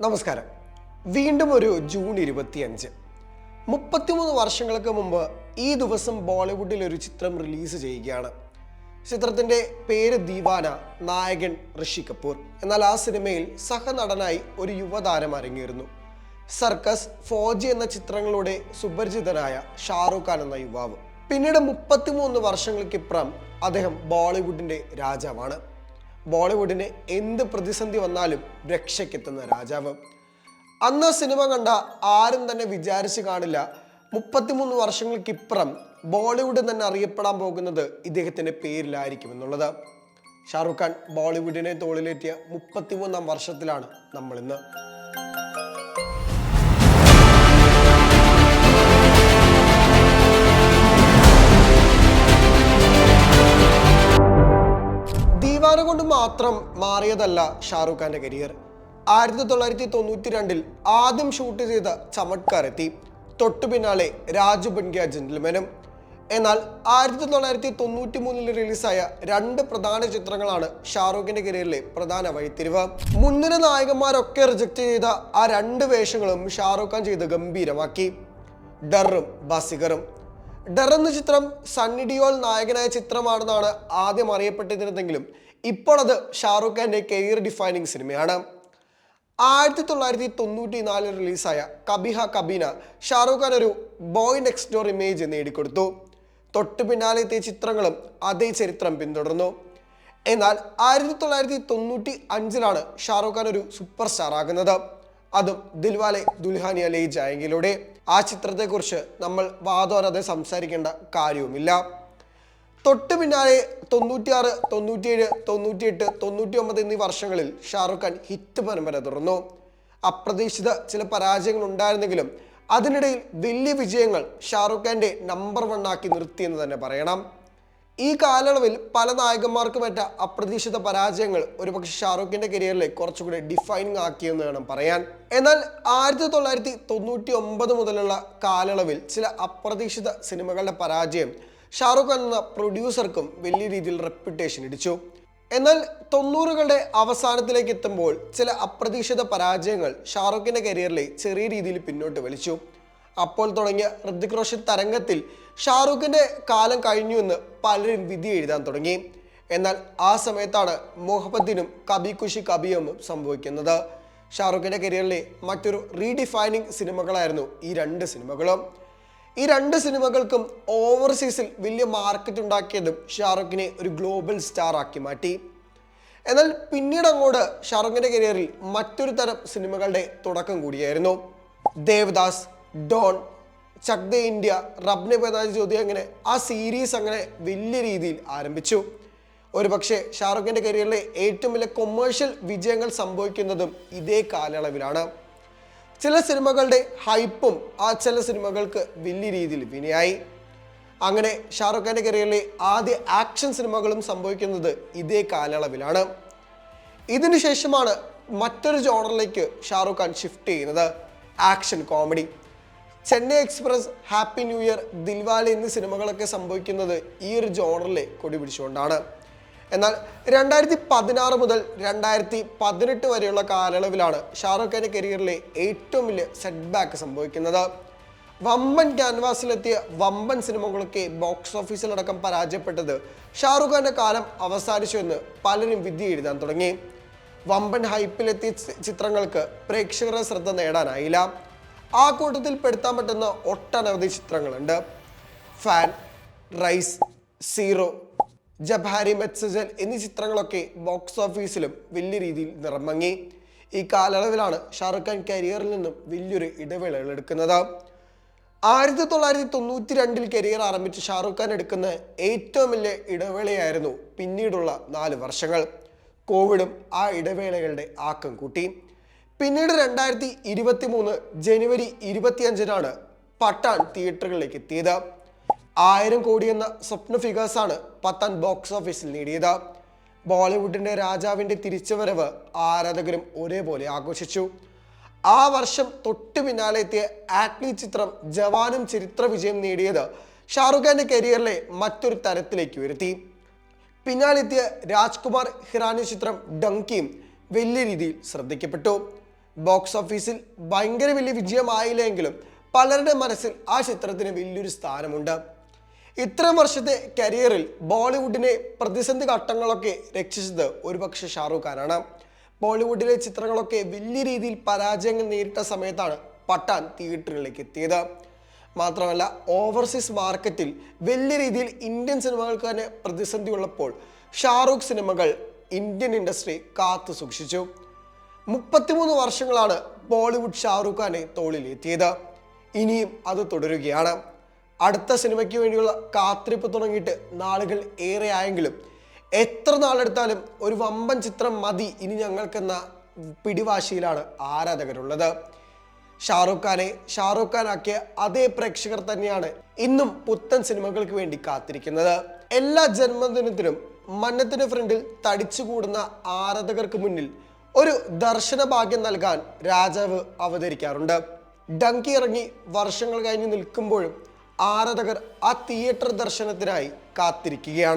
നമസ്കാരം. വീണ്ടും ഒരു ജൂൺ ഇരുപത്തിയഞ്ച്. മുപ്പത്തിമൂന്ന് വർഷങ്ങൾക്ക് മുമ്പ് ഈ ദിവസം ബോളിവുഡിൽ ഒരു ചിത്രം റിലീസ് ചെയ്യുകയാണ്. ചിത്രത്തിന്റെ പേര് ദീവാന നായകൻ ഋഷി കപൂർ. എന്നാൽ ആ സിനിമയിൽ സഹനടനായി ഒരു യുവതാരം അരങ്ങേറുന്നു. സർക്കസ് ഫോജി എന്ന ചിത്രങ്ങളുടെ സുപരിചിതനായ ഷാറുഖ് ഖാൻ എന്ന യുവാവ്. പിന്നീട് മുപ്പത്തിമൂന്ന് വർഷങ്ങൾക്കിപ്പുറം അദ്ദേഹം ബോളിവുഡിന്റെ രാജാവാണ്. ബോളിവുഡിന് എന്ത് പ്രതിസന്ധി വന്നാലും രക്ഷയ്ക്കെത്തുന്ന രാജാവ്. അന്ന് സിനിമ കണ്ട ആരും തന്നെ വിചാരിച്ചു കാണില്ല മുപ്പത്തിമൂന്ന് വർഷങ്ങൾക്കിപ്പുറം ബോളിവുഡ് തന്നെ അറിയപ്പെടാൻ പോകുന്നത് ഇദ്ദേഹത്തിന്റെ പേരിലായിരിക്കും എന്നുള്ളത്. ഷാറുഖ് ഖാൻ ബോളിവുഡിനെ തോളിലേറ്റിയ മുപ്പത്തിമൂന്നാം വർഷത്തിലാണ് നമ്മൾ മാത്രം മാറിയതല്ല ഷാറൂഖ് ഖാന്റെ കരിയർ. ആയിരത്തി തൊള്ളായിരത്തി തൊണ്ണൂറ്റി രണ്ടിൽ ആദ്യം ഷൂട്ട് ചെയ്ത ചമത്കാർ എത്തി തൊട്ടു പിന്നാലെ രാജു ബൻഗ്യ ജെന്റിൽമാനും. എന്നാൽ ആയിരത്തി തൊള്ളായിരത്തി തൊണ്ണൂറ്റി മൂന്നിൽ റിലീസായ രണ്ട് പ്രധാന ചിത്രങ്ങളാണ് ഷാറൂഖിന്റെ കരിയറിലെ പ്രധാന വഴിത്തിരിവ്. മുൻനിര നായകന്മാരൊക്കെ റിജക്ട് ചെയ്ത ആ രണ്ട് വേഷങ്ങളും ഷാറൂഖ് ഖാൻ ചെയ്ത് ഗംഭീരമാക്കി. ഡറും ബസികറും ഡർ എന്ന ചിത്രം സണ്ണി ഡിയോൾ നായകനായ ചിത്രമാണെന്നാണ് ആദ്യം അറിയപ്പെട്ടിരുന്നതെങ്കിലും ഇപ്പോൾ ഷാറുഖ് ഖാന്റെ കരിയർ ഡിഫൈനിങ് സിനിമയാണ് ആയിരത്തി തൊള്ളായിരത്തി തൊണ്ണൂറ്റി നാലിൽ റിലീസായ കബിഹ കബീന ഷാറുഖ് ഖാൻ ഒരു ബോയ് നെക്സ്റ്റ് ഡോർ ഇമേജ് നേടിക്കൊടുത്തു. തൊട്ടു പിന്നാലെ എത്തിയ ചിത്രങ്ങളും അതേ ചരിത്രം പിന്തുടർന്നു. എന്നാൽ ആയിരത്തി തൊള്ളായിരത്തി തൊണ്ണൂറ്റി അഞ്ചിലാണ് ഷാറുഖ് ഖാൻ ഒരു സൂപ്പർ സ്റ്റാർ ആകുന്നത്. അതും ദിൽവാലെ ദുൽഹാനിയ ലേ ജായങ്കിലൂടെ ആ ചിത്രത്തെക്കുറിച്ച് നമ്മൾ വാദോരാതെ സംസാരിക്കേണ്ട കാര്യവുമില്ല. തൊട്ട് പിന്നാലെ തൊണ്ണൂറ്റിയാറ് തൊണ്ണൂറ്റിയേഴ് തൊണ്ണൂറ്റിയെട്ട് തൊണ്ണൂറ്റി ഒമ്പത് എന്നീ വർഷങ്ങളിൽ ഷാറുഖ് ഖാൻ ഹിറ്റ് പരമ്പര തുടർന്നു. അപ്രതീക്ഷിത ചില പരാജയങ്ങൾ ഉണ്ടായിരുന്നെങ്കിലും അതിനിടയിൽ വലിയ വിജയങ്ങൾ ഷാറുഖ് ഖാന്റെ നമ്പർ വൺ ആക്കി നിർത്തിയെന്ന് തന്നെ പറയണം. ഈ കാലയളവിൽ പല നായകന്മാർക്കുമേറ്റ അപ്രതീക്ഷിത പരാജയങ്ങൾ ഒരുപക്ഷെ ഷാറൂഖിന്റെ കരിയറിലെ കുറച്ചുകൂടി ഡിഫൈനിങ് ആക്കിയെന്ന് വേണം പറയാൻ. എന്നാൽ ആയിരത്തി തൊള്ളായിരത്തി തൊണ്ണൂറ്റി ഒമ്പത് മുതലുള്ള കാലയളവിൽ ചില അപ്രതീക്ഷിത സിനിമകളുടെ പരാജയം ഷാറൂഖ് എന്ന പ്രൊഡ്യൂസർക്കും വലിയ രീതിയിൽ റെപ്യൂട്ടേഷൻ ഇടിച്ചു. എന്നാൽ തൊണ്ണൂറുകളുടെ അവസാനത്തിലേക്ക് എത്തുമ്പോൾ ചില അപ്രതീക്ഷിത പരാജയങ്ങൾ ഷാറുഖിന്റെ കരിയറിലെ ചെറിയ രീതിയിൽ പിന്നോട്ട് വലിച്ചു. അപ്പോൾ തുടങ്ങിയ ഋതിക് റോഷൻ തരംഗത്തിൽ ഷാറുഖിന്റെ കാലം കഴിഞ്ഞു എന്ന് പലരും വിധി എഴുതാൻ തുടങ്ങി. എന്നാൽ ആ സമയത്താണ് മുഹബദ്ദിനും കബി ഖുഷി കബിയമ്മും സംഭവിക്കുന്നത്. ഷാറുഖിന്റെ കരിയറിലെ മറ്റൊരു റീഡിഫൈനിങ് സിനിമകളായിരുന്നു ഈ രണ്ട് സിനിമകളും. ഈ രണ്ട് സിനിമകൾക്കും ഓവർസീസിൽ വലിയ മാർക്കറ്റ് ഉണ്ടാക്കിയതും ഷാറുഖിനെ ഒരു ഗ്ലോബൽ സ്റ്റാർ ആക്കി മാറ്റി. എന്നാൽ പിന്നീട് അങ്ങോട്ട് ഷാറുഖിന്റെ കരിയറിൽ മറ്റൊരു തരം സിനിമകളുടെ തുടക്കം കൂടിയായിരുന്നു. ദേവദാസ് ഡോൺ ചക് ദ ഇന്ത്യ റബ്നെ പതാജ് ജ്യോതി അങ്ങനെ ആ സീരീസ് അങ്ങനെ വലിയ രീതിയിൽ ആരംഭിച്ചു. ഒരു പക്ഷേ ഷാറുഖിന്റെ കരിയറിലെ ഏറ്റവും വലിയ കൊമേഴ്ഷ്യൽ വിജയങ്ങൾ സംഭവിക്കുന്നതും ഇതേ കാലയളവിലാണ്. ചില സിനിമകളുടെ ഹൈപ്പും ആ ചില സിനിമകൾക്ക് വലിയ രീതിയിൽ വിനയായി. അങ്ങനെ ഷാറുഖ് ഖാന്റെ കരിയറിലെ ആദ്യ ആക്ഷൻ സിനിമകളും സംഭവിക്കുന്നത് ഇതേ കാലയളവിലാണ്. ഇതിനുശേഷമാണ് മറ്റൊരു ജോണറിലേക്ക് ഷാറുഖ് ഖാൻ ഷിഫ്റ്റ് ചെയ്യുന്നത് action comedy Chennai express happy new year Dilwale എന്നീ സിനിമകളൊക്കെ സംഭവിക്കുന്നത് ഈ ഒരു ജോണറിലെ കൊടി പിടിച്ചുകൊണ്ടാണ്. എന്നാൽ രണ്ടായിരത്തി പതിനാറ് മുതൽ രണ്ടായിരത്തി പതിനെട്ട് വരെയുള്ള കാലയളവിലാണ് ഷാറുഖ് ഖാന്റെ കരിയറിലെ ഏറ്റവും വലിയ സെറ്റ് ബാക്ക് സംഭവിക്കുന്നത്. വമ്പൻ ക്യാൻവാസിലെത്തിയ വമ്പൻ സിനിമകളൊക്കെ ബോക്സ് ഓഫീസിലടക്കം പരാജയപ്പെട്ടത് ഷാറുഖ് ഖാന്റെ കാലം അവസാനിച്ചു എന്ന് പലരും വിധി എഴുതാൻ തുടങ്ങി. വമ്പൻ ഹൈപ്പിലെത്തിയ ചിത്രങ്ങൾക്ക് പ്രേക്ഷകരുടെ ശ്രദ്ധ നേടാനായില്ല. ആ കൂട്ടത്തിൽ പെടുത്താൻ പറ്റുന്ന ഒട്ടനവധി ചിത്രങ്ങളുണ്ട്. ഫാൻ റൈസ് സീറോ ജബാരി മെത്സജൻ എന്നീ ചിത്രങ്ങളൊക്കെ ബോക്സ് ഓഫീസിലും വലിയ രീതിയിൽ നിറമങ്ങി. ഈ കാലയളവിലാണ് ഷാറുഖ് ഖാൻ കരിയറിൽ നിന്നും വലിയൊരു ഇടവേളകൾ എടുക്കുന്നത്. ആയിരത്തി തൊള്ളായിരത്തി തൊണ്ണൂറ്റി രണ്ടിൽ കരിയർ ആരംഭിച്ച ഷാറുഖ് ഖാൻ എടുക്കുന്ന ഏറ്റവും വലിയ ഇടവേളയായിരുന്നു പിന്നീടുള്ള നാല് വർഷങ്ങൾ. കോവിഡും ആ ഇടവേളകളുടെ ആക്കം കൂട്ടി. പിന്നീട് രണ്ടായിരത്തി ഇരുപത്തി മൂന്ന് ജനുവരി ഇരുപത്തിയഞ്ചിനാണ് പട്ടാൻ തിയേറ്ററുകളിലേക്ക് എത്തിയത്. ആയിരം കോടി എന്ന സ്വപ്ന ഫിഗേഴ്സാണ് പത്താൻ ബോക്സ് ഓഫീസിൽ നേടിയത്. ബോളിവുഡിന്റെ രാജാവിന്റെ തിരിച്ചുവരവ് ആരാധകരും ഒരേപോലെ ആഘോഷിച്ചു. ആ വർഷം തൊട്ടു പിന്നാലെ എത്തിയ ആക്ലി ചിത്രം ജവാനും ചരിത്ര വിജയം നേടിയത് ഷാറുഖ് ഖാന്റെ കരിയറിലെ മറ്റൊരു തരത്തിലേക്ക് ഉയർത്തി. പിന്നാലെത്തിയ രാജ്കുമാർ ഹിറാനി ചിത്രം ഡങ്കിയും വലിയ രീതിയിൽ ശ്രദ്ധിക്കപ്പെട്ടു. ബോക്സ് ഓഫീസിൽ ഭയങ്കര വലിയ വിജയമായില്ലെങ്കിലും പലരുടെ മനസ്സിൽ ആ ചിത്രത്തിന് വലിയൊരു സ്ഥാനമുണ്ട്. ഇത്രയും വർഷത്തെ കരിയറിൽ ബോളിവുഡിനെ പ്രതിസന്ധി ഘട്ടങ്ങളൊക്കെ രക്ഷിച്ചത് ഒരുപക്ഷെ ഷാറൂഖ് ഖാനാണ്. ബോളിവുഡിലെ ചിത്രങ്ങളൊക്കെ വലിയ രീതിയിൽ പരാജയങ്ങൾ നേരിട്ട സമയത്താണ് പട്ടാൻ തിയേറ്ററുകളിലേക്ക് എത്തിയത്. മാത്രമല്ല ഓവർസീസ് മാർക്കറ്റിൽ വലിയ രീതിയിൽ ഇന്ത്യൻ സിനിമകൾക്ക് തന്നെ പ്രതിസന്ധി ഉള്ളപ്പോൾ ഷാറൂഖ് സിനിമകൾ ഇന്ത്യൻ ഇൻഡസ്ട്രി കാത്തു സൂക്ഷിച്ചു. മുപ്പത്തിമൂന്ന് വർഷങ്ങളാണ് ബോളിവുഡ് ഷാറൂഖ് ഖാനെ തോളിലെത്തിയത്. ഇനിയും അത് തുടരുകയാണ്. അടുത്ത സിനിമയ്ക്ക് വേണ്ടിയുള്ള കാത്തിരിപ്പ് തുടങ്ങിയിട്ട് നാളുകൾ ഏറെ ആയെങ്കിലും എത്ര നാളെടുത്താലും ഒരു വമ്പൻ ചിത്രം മതി ഇനി ഞങ്ങൾക്കെന്ന പിടിവാശിയിലാണ് ആരാധകരുള്ളത്. ഷാറുഖ് ഖാനെ ഷാറുഖ് ഖാൻ ആക്കിയ അതേ പ്രേക്ഷകർ തന്നെയാണ് ഇന്നും പുത്തൻ സിനിമകൾക്ക് വേണ്ടി കാത്തിരിക്കുന്നത്. എല്ലാ ജന്മദിനത്തിനും മന്നത്തിന് ഫ്രണ്ടിൽ തടിച്ചുകൂടുന്ന ആരാധകർക്ക് മുന്നിൽ ഒരു ദർശന ഭാഗ്യം നൽകാൻ രാജാവ് അവതരിക്കാറുണ്ട്. ഡങ്കി ഇറങ്ങി വർഷങ്ങൾ കഴിഞ്ഞ് നിൽക്കുമ്പോഴും ആരാധകർ ആ തിയേറ്റർ ദർശനത്തിനായി കാത്തിരിക്കുകയാണ്.